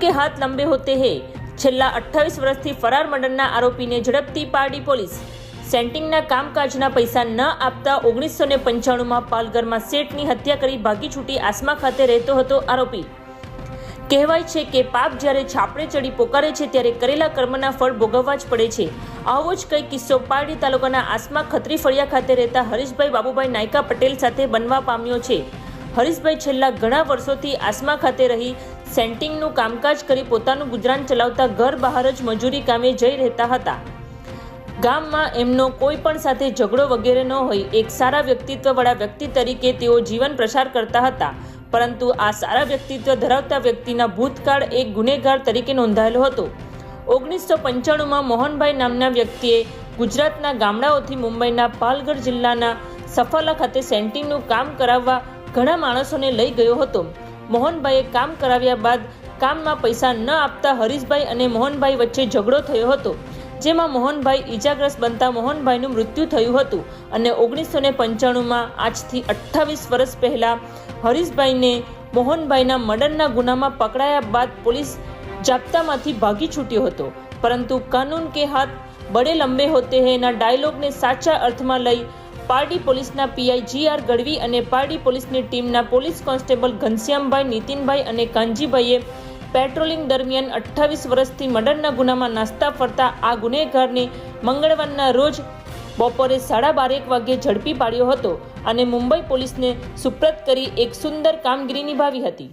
કે હાથ લંબે હોતે હે. છેલ્લા અઠ્ઠાવીસ વર્ષથી ફરાર મર્ડરના આરોપીને ઝડપતી પારડી પોલીસ. સેન્ટિંગના કામકાજના પૈસા ન આપતા ઓગણીસો ને પંચાણુંમાં પાલઘરમાં શેઠની હત્યા કરી ભાગી છૂટી આસમા ખાતે રહેતો હતો આરોપી. કહેવાય છે કે પાપ જ્યારે છાપડે ચડી પોકારે છે ત્યારે કરેલા કર્મના ફળ ભોગવવા જ પડે છે. આવો જ કઈ કિસ્સો પારડી તાલુકાના આસમા ખત્રી ફળિયા ખાતે રહેતા હરીશભાઈ બાબુભાઈ નાયકા પટેલ સાથે બનવા પામ્યો છે. હરીશભાઈ છેલ્લા ઘણા વર્ષોથી આસમા ખાતે રહી સેન્ટિંગનું કામકાજ કરી પોતાનું ગુજરાન ચલાવતા ઘર બહાર જ મજૂરી કામે જઈ રહેતા હતા. ગામમાં એમનો કોઈ પણ સાથે ઝઘડો વગેરે ન હોય, એક સારા વ્યક્તિત્વવાળા વ્યક્તિ તરીકે તેઓ જીવન પ્રસાર કરતા હતા. પરંતુ આ સારા વ્યક્તિત્વ ધરાવતા વ્યક્તિના ભૂતકાળ એક ગુનેગાર તરીકે નોંધાયેલો હતો. ઓગણીસો પંચાણુંમાં મોહનભાઈ નામના વ્યક્તિએ ગુજરાતના ગામડાઓથી મુંબઈના પાલઘર જિલ્લાના સફાલા ખાતે સેન્ટિંગનું કામ કરાવવા ઘણા માણસોને લઈ ગયો હતો. મોહનભાઈએ કામ કરાવ્યા બાદ કામમાં પૈસા ન આપતા હરીશભાઈ અને મોહનભાઈ વચ્ચે ઝઘડો થયો હતો, જેમાં મોહનભાઈ ઈજાગ્રસ્ત બનતા મોહનભાઈનું મૃત્યુ થયું હતું અને ઓગણીસો ને પંચાણુંમાં આજથી અઠ્ઠાવીસ વર્ષ પહેલાં હરીશભાઈને મોહનભાઈના મર્ડરના ગુનામાં પકડાયા બાદ પોલીસ જાપ્તામાંથી ભાગી છૂટ્યો હતો. પરંતુ કાનૂન કે હાથ બડે લંબે હોતે હૈના ડાયલોગને સાચા અર્થમાં લઈ પારડી પોલીસના પીઆઈ જી આર ગઢવી અને પારડી પોલીસની ટીમના પોલીસ કોન્સ્ટેબલ ઘનશ્યામભાઈ, નીતિનભાઈ અને કાનજીભાઈએ પેટ્રોલિંગ દરમિયાન અઠ્ઠાવીસ વર્ષથી મર્ડરના ગુનામાં નાસ્તા ફરતા આ ગુનેગારને મંગળવારના રોજ બપોરે સાડા બારેક વાગ્યે ઝડપી પાડ્યો હતો અને મુંબઈ પોલીસને સુપ્રત કરી એક સુંદર કામગીરી નિભાવી હતી.